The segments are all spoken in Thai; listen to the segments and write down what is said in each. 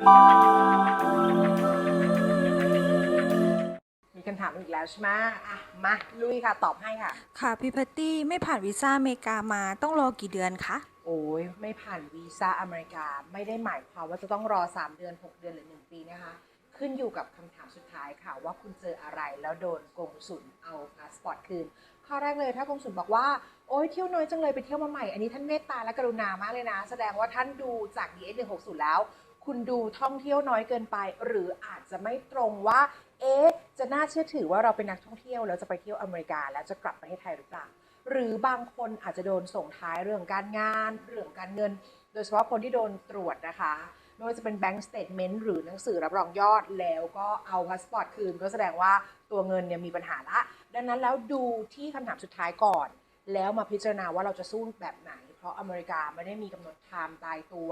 มีคำถามอีกแล้วใช่ไหมอะมาลุยค่ะตอบให้ค่ะ ค่ะพี่แพตตี้ไม่ผ่านวีซ่าอเมริกามาต้องรอกี่เดือนคะ โอ้ยไม่ผ่านวีซ่าอเมริกาไม่ได้หมายความว่าจะต้องรอ 3 เดือน 6 เดือนหรือ 1 ปีนะคะ ขึ้นอยู่กับคำถามสุดท้ายค่ะ ว่าคุณเจออะไรแล้วโดนกงสุลเอาพาสปอร์ตคืนข้อแรกเลยถ้ากงสุลบอกว่าโอ้ยเที่ยวน้อยจังเลยไปเที่ยวมาใหม่อันนี้ท่านเมตตาและกรุณามากเลยนะ แสดงว่าท่านดูจาก DS 160แล้ว คุณดูท่องเที่ยวน้อยเกินไป หรืออาจจะไม่ตรงว่า เอ๊ะ จะน่าเชื่อถือว่าเราเป็นนักท่องเที่ยวแล้วจะไปเที่ยวอเมริกาแล้วจะกลับประเทศไทยหรือเปล่า หรือบางคนอาจจะโดนส่งท้ายเรื่องการงาน เรื่องการเงิน โดยเฉพาะคนที่โดนตรวจนะคะไม่ว่าจะเป็น Bank Statement หรือหนังสือรับรองยอดแล้วก็เอาพาสปอร์ตคืน ก็แสดงว่าตัวเงินเนี่ยมีปัญหาละ ดังนั้นแล้วดูที่คำถามสุดท้ายก่อน แล้วมาพิจารณาว่าเราจะสู้แบบไหน เพราะอเมริกาไม่ได้มีกำหนดไทม์ตายตัว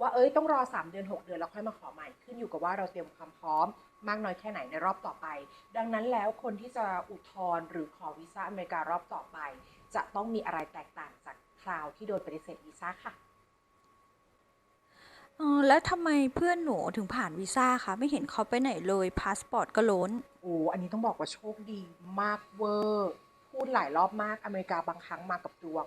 ว่าเอ้ยต้องรอ 3 เดือน 6 เดือน แล้วค่อยมาขอใหม่ขึ้นอยู่กับว่าเราเตรียมความพร้อมมากน้อยแค่ไหนในรอบต่อไป ดังนั้นแล้วคนที่จะอุทธรณ์หรือขอวีซ่าอเมริการอบต่อไป จะต้องมีอะไรแตกต่างจากคราวที่โดนปฏิเสธวีซ่าค่ะเออแล้วทำไมเพื่อนหนูถึงผ่านวีซ่าคะไม่เห็นเขาไปไหนเลยพาสปอร์ตก็ล้นโอ้อันนี้ต้องบอกว่าโชคดีมากเวอร์ พูดหลายรอบมากอเมริกาบางครั้งมากับดวง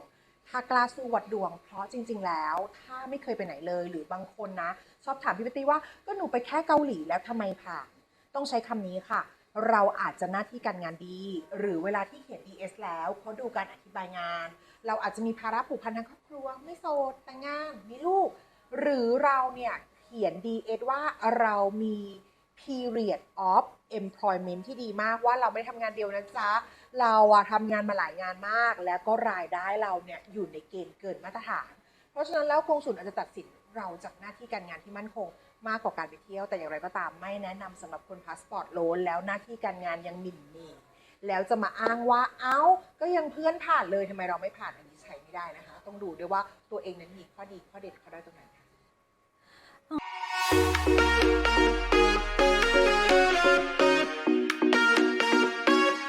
ถ้ากล้าสู้วัดดวง เพราะจริง ๆ แล้ว ถ้าไม่เคยไปไหนเลยหรือบางคนนะ ชอบถามพี่ปตตี้ว่าก็หนูไปแค่เกาหลีแล้วทำไมผ่าน ต้องใช้คำนี้ค่ะ เราอาจจะหน้าที่การงานดี หรือเวลาที่เขียน DS แล้วเขาดูการอธิบายงาน เราอาจจะมีภาระผูกพันทางครอบครัว ไม่โสดแต่งงานมีลูก หรือเราเนี่ยเขียน DS ว่าเรามี period of employment ที่ดีมากว่าเราไม่ได้ทำงานเดียวนะจ๊ะ เราอะทำงานมาหลายงานมาก แล้วก็รายได้เราเนี่ยอยู่ในเกณฑ์เกินมาตรฐาน เพราะฉะนั้นแล้วกงสุลอาจจะตัดสินเราจากหน้าที่การงานที่มั่นคง มากกว่าการไปเที่ยวแต่อย่างไรก็ตามไม่แนะนำสำหรับคนพาสปอร์ตโลนแล้วหน้าที่การงานยังหมิ่นมีแล้วจะมาอ้างว่าเอ้าก็ยังเพื่อนผ่านเลยทำไมเราไม่ผ่านอันนี้ใช้ไม่ได้นะคะ ต้องดูด้วยว่าตัวเองนั้นมีข้อดีข้อเด็ดข้อด้อยตรงไหนค่ะ